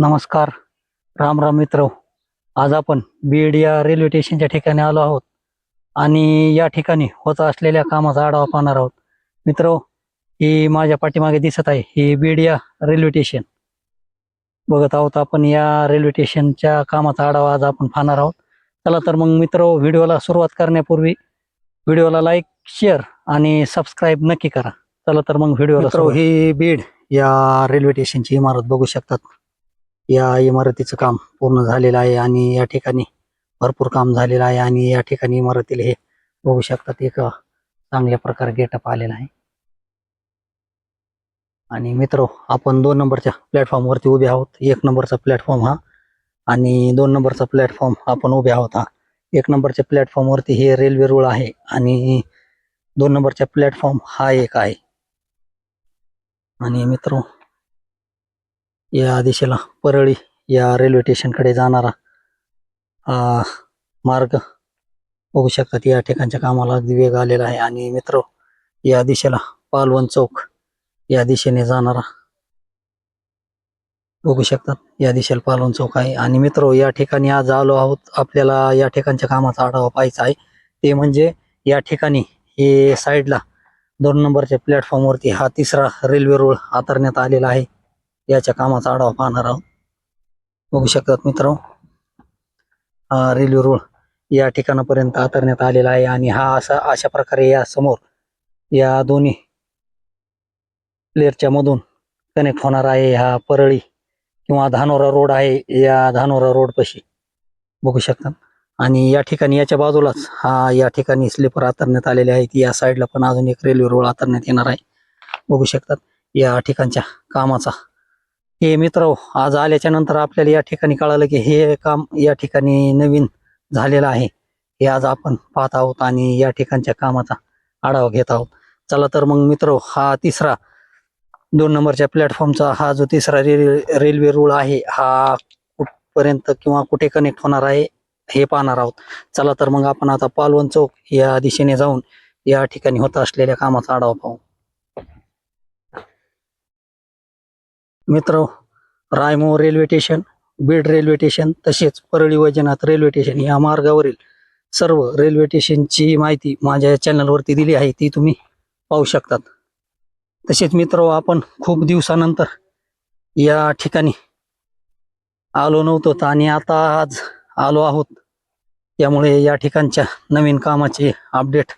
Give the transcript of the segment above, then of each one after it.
नमस्कार राम राम मित्र. आज आपण बीड या रेल्वे स्टेशनच्या ठिकाणी आलो आहोत आणि या ठिकाणी होत असलेल्या कामाचा आढावा पाहणार आहोत. मित्र ही माझ्या पाठीमागे दिसत आहे ही बीड या रेल्वे स्टेशन बघत आहोत आपण या रेल्वे स्टेशनच्या कामाचा आढावा आज आपण पाहणार आहोत. चला तर मग मित्र व्हिडिओला सुरुवात करण्यापूर्वी व्हिडिओला लाईक शेअर आणि सबस्क्राईब नक्की करा. चला तर मग व्हिडिओला ही बीड या रेल्वे स्टेशनची इमारत बघू शकतात. या इमारतीचं काम पूर्ण झालेलं आहे आणि या ठिकाणी भरपूर काम झालेलं आहे आणि या ठिकाणी इमारतीला हे बघू शकतात एक चांगल्या प्रकारे गेटअप आलेला आहे. आणि मित्र आपण दोन नंबरच्या प्लॅटफॉर्म वरती उभे आहोत. एक नंबरचा प्लॅटफॉर्म हा आणि दोन नंबरचा प्लॅटफॉर्म आपण उभे आहोत हा. एक नंबरच्या प्लॅटफॉर्म वरती हे रेल्वे रुळ आहे आणि दोन नंबरच्या प्लॅटफॉर्म हा एक आहे. आणि मित्र या दिशेला परळी या रेल्वे स्टेशनकडे जाणारा मार्ग बघू शकतात. या ठिकाणच्या कामाला अगदी वेग आलेला आहे. आणि मित्र या दिशेला पालवन चौक या दिशेने जाणारा बघू शकतात. या दिशेला पालवण चौक आहे. आणि मित्र या ठिकाणी आज आलो आहोत. आपल्याला या ठिकाणच्या कामाचा आढावा पाहायचा आहे. ते म्हणजे या ठिकाणी हे साईडला दोन नंबरच्या प्लॅटफॉर्मवरती हा तिसरा रेल्वे रोड आतरण्यात आलेला आहे. याच्या कामाचा आढावा पाहणार आहोत. बघू शकतात मित्र हा रेल्वे रोड या ठिकाणापर्यंत आतरण्यात आलेला आहे आणि हा असा अशा प्रकारे या समोर या दोन्ही प्लेअरच्या मधून कनेक्ट होणार आहे. हा परळी किंवा धानोरा रोड आहे या धानोरा रोड पशी. बघू शकतात. आणि या ठिकाणी याच्या बाजूलाच हा या ठिकाणी स्लीपर आतरण्यात आलेले आहेत. या साईडला पण अजून एक रेल्वे रोड आतरण्यात येणार आहे. बघू शकतात या ठिकाणच्या कामाचा हे मित्र आज आल्याच्यानंतर आपल्याला या ठिकाणी कळालं की हे काम या ठिकाणी नवीन झालेलं आहे. हे आज आपण पाहत आहोत आणि या ठिकाणच्या कामाचा आढावा घेत आहोत. चला तर मग मित्र हा तिसरा दोन नंबरच्या प्लॅटफॉर्मचा हा जो तिसरा रे रेल्वे रूळ आहे हा कुठपर्यंत किंवा कुठे कनेक्ट होणार आहे हे पाहणार आहोत. चला तर मग आपण आता पालवण चौक या दिशेने जाऊन या ठिकाणी होत असलेल्या कामाचा आढावा पाहू. मित्र रायमो railway station Beed railway station तसेच परळी वैजनाथ रेल्वे स्टेशन या मार्गावरील सर्व रेल्वे स्टेशनची माहिती माझ्या चॅनलवरती दिली आहे. ती तुम्ही पाहू शकतात. तसेच मित्र आपण खूप दिवसानंतर या ठिकाणी आलो नव्हतो आणि आता आज आलो आहोत. त्यामुळे या ठिकाणच्या नवीन कामाचे अपडेट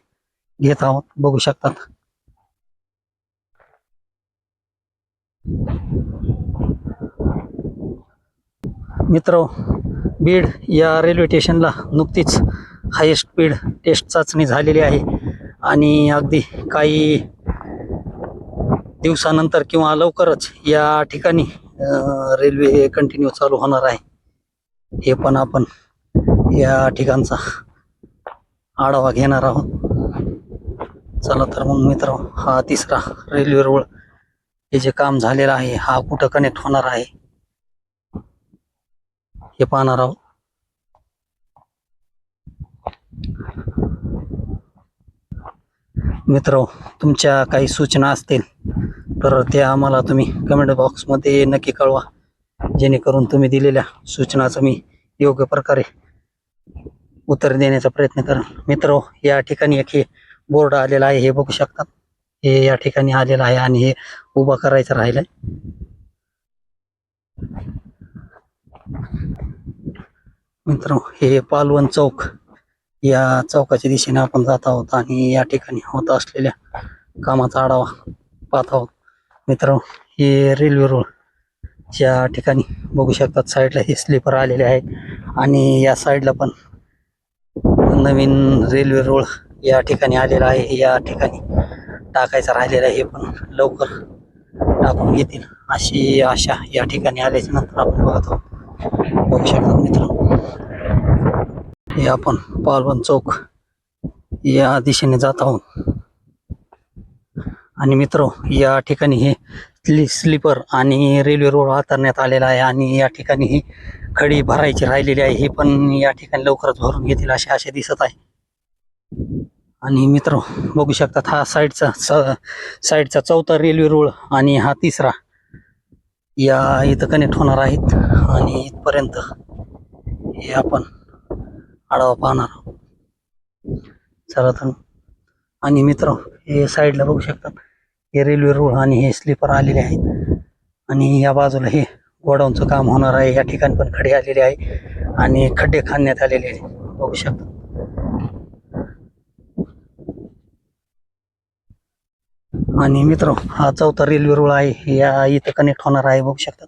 घेत आहोत. बघू शकतात. मित्र बीड या रेल्वे स्टेशनला नुकतीच हायेस्ट स्पीड टेस्ट चाचणी झालेली आहे. आणि अगदी काही दिवसानंतर किंवा लवकरच या ठिकाणी रेल्वे कंटिन्यू चालू होणार आहे. हे पण आपण या ठिकाणचा आढावा घेणार आहोत. चला तर मग मित्र हा तिसरा रेल्वे रोड हे जे काम झालेलं आहे हा कुठं कनेक्ट होणार आहे? हे पाहणार आहोत. मित्र तुमच्या काही सूचना असतील तर ते आम्हाला तुम्ही कमेंट बॉक्समध्ये नक्की कळवा. जेणेकरून तुम्ही दिलेल्या सूचनाचं मी योग्य प्रकारे उत्तर देण्याचा प्रयत्न करा मित्र या ठिकाणी एक हे बोर्ड आलेला आहे हे बघू शकतात हे या ठिकाणी आलेलं आहे आणि हे उभा करायचं आहे मित्र हे पालवण चौक या चौकाच्या दिशेने आपण जात आहोत आणि या ठिकाणी होत असलेल्या कामाचा आढावा पाहत आहोत. मित्र हे रेल्वे रोड ज्या ठिकाणी बघू शकतात साईडला हे स्लीपर आलेले आहेत आणि या साईडला पण नवीन रेल्वे रोड या ठिकाणी आलेला आहे. या ठिकाणी टाकायचं राहिलेलं आहे हे पण लवकर टाकून घेतील अशी आशा या ठिकाणी आल्याच्यानंतर आपण बघत आहोत. बघू शकतात मित्र हे आपण पालवन चौक या दिशेने जात आहोत. आणि मित्र या ठिकाणी हे स्ली स्लीपर आणि रेल्वे रोड वातरण्यात आलेला आहे आणि या ठिकाणी ही खडी भरायची राहिलेली आहे. हे पण या ठिकाणी लवकरच भरून घेतील असे असे दिसत आहे. आणि मित्र बघू शकतात हा साईडचा स- साईडचा चौथा रेल्वे रोड आणि हा तिसरा या इथं कनेक्ट होणार आहेत. आणि इथपर्यंत हे आपण आढावा पाहणार आहोत. चला तर. आणि मित्र हे साईडला बघू शकतात. हे रेल्वे रोड आणि हे स्लीपर आलेले आहेत. आणि या बाजूला हे गोडाऊनचं काम होणार आहे. या ठिकाणी पण खडे आलेले आहे आणि खड्डे खाणण्यात आलेले आहे बघू शकता. आणि मित्र हा चौथा रेल्वे रोड आहे. या इथं कनेक्ट होणार आहे. बघू शकतात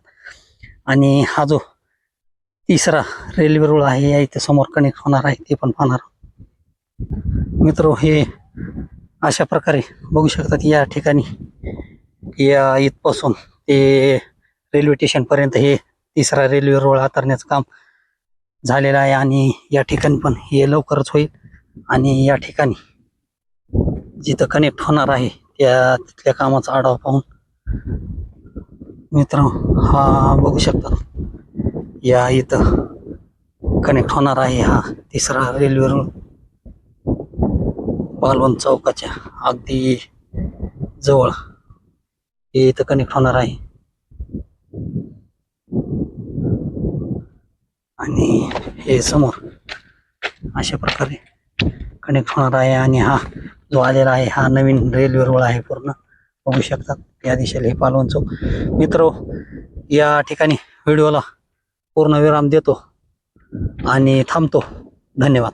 आणि हा जो तिसरा रेल्वे रूळ आहे या इथे समोर कनेक्ट होणार आहे ते पण पाहणार मित्र हे अशा प्रकारे बघू शकतात या ठिकाणी. या इथपासून ते रेल्वे स्टेशनपर्यंत हे तिसरा रेल्वे रूळ आतरण्याचं काम झालेलं आहे आणि या ठिकाणी पण हे लवकरच होईल. आणि या ठिकाणी जिथं कनेक्ट होणार आहे त्या तिथल्या कामाचा आढावा पाहून मित्र हा बघू शकतात. या इथं कनेक्ट होणार आहे हा तिसरा रेल्वे रूळ पालवण चौकाच्या अगदी जवळ हे इथं कनेक्ट होणार आहे. आणि हे समोर अशा प्रकारे कनेक्ट होणार आहे आणि हा जो आलेला आहे हा नवीन रेल्वे रूळ आहे पूर्ण. बघू शकतात या दिशेला हे पालवण चौक. मित्र हो, या ठिकाणी व्हिडिओला पूर्ण विराम देतो आणि थांबतो. धन्यवाद.